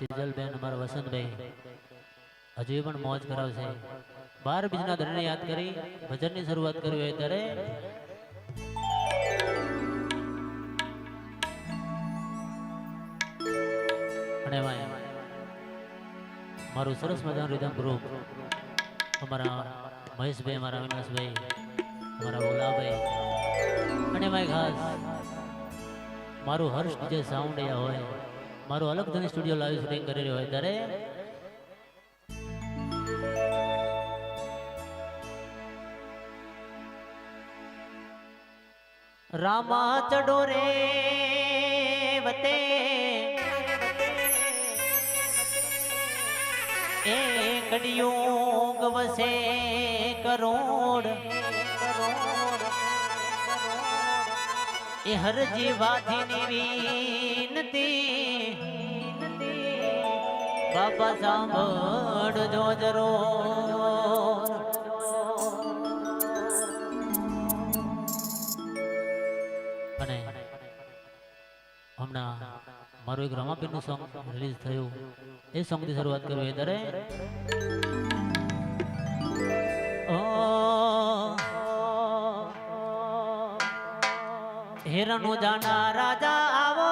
તેજલબેન, અમારા વસંતભાઈ. હજી પણ મોજ કરાવશે. બાર બીજના ધરને યાદ કરી ભજનની શરૂઆત કરવી હોય ત્યારે મારું સરસ મજાનું રીધમ ગ્રુપ અમારા મહેશભાઈ, અમારા અવિનાશભાઈ, અમારા ઓલાભાઈ, અને માય ખાસ મારું હર્ષ જે સાઉન્ડ અહીંયા હોય. મારું અલગ ધની સ્ટુડિયો લાઈવ શૂટિંગ કરી રહ્યો હોય ત્યારે રામા ચડો રે વતે. એ કડિયુગ વસે કરોડ. એ હરજી વાધીની વિનતી. બાપા સાંભળજો જરો. અને હમણાં મારું એક રમાપીરનું સોંગ રિલીઝ થયું. એ સોંગથી શરૂઆત કરવી એ ત્યારે હેરનું જાના રાજા આવો.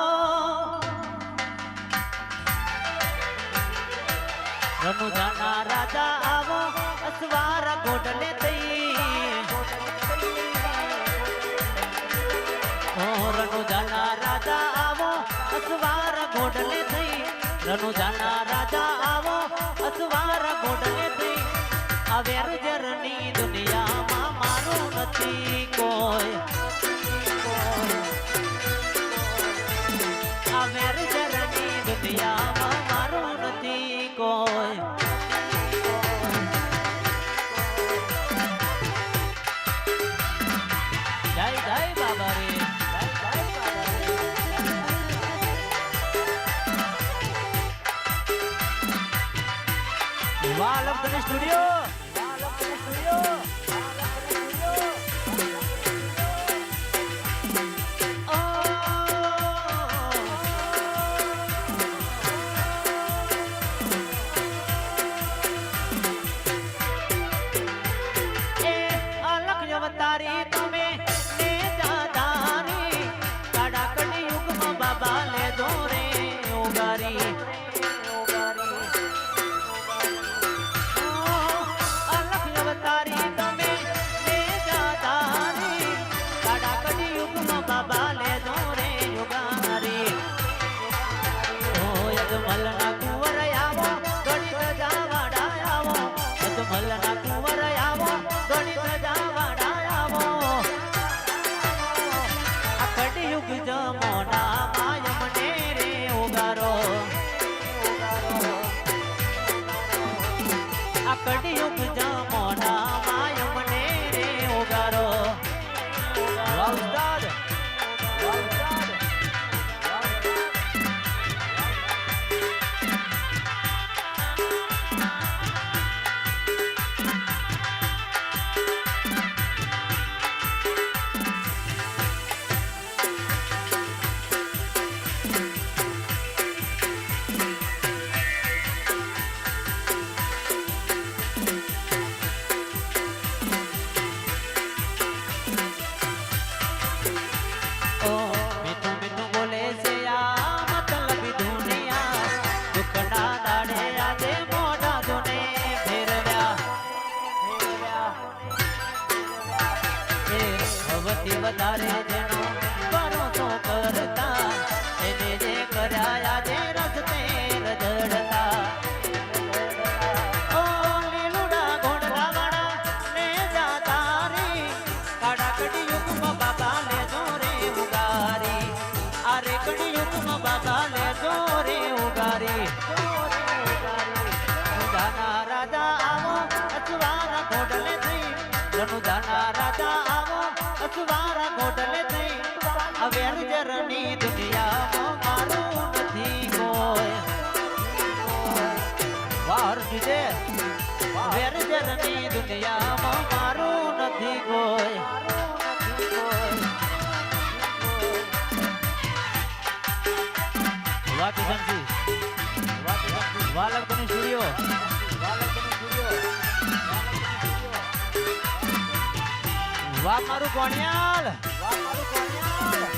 રનુ જાના રાજા આવો. અસવાર ગોડલે તઈ ઓ રનુ જાના રાજા આવો. અસવાર ગોડલે થઈ. રનુ જાના રાજા આવો. અસવાર ગોડલે થઈ. આ વેરજરની દુનિયામાં મારું નથી કોઈ. વાહ લખતરી સ્ટુડિયો. હવથી વારા ગોડલે થઈ અવેર જરની દુનિયામાં મારું નથી કોઈ વાર દીજે વેર જરની દુનિયામાં મારું નથી કોઈ વાહ કિશનજી વાહ લગ્ન studio Vá para o Guanial! Vá Guanial!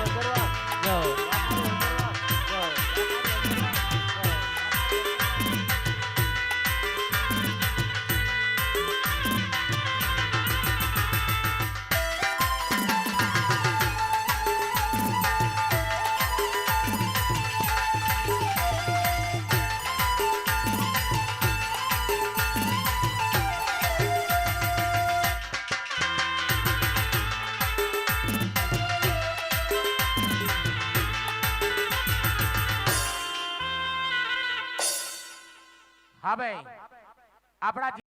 હા ભાઈ. આપણા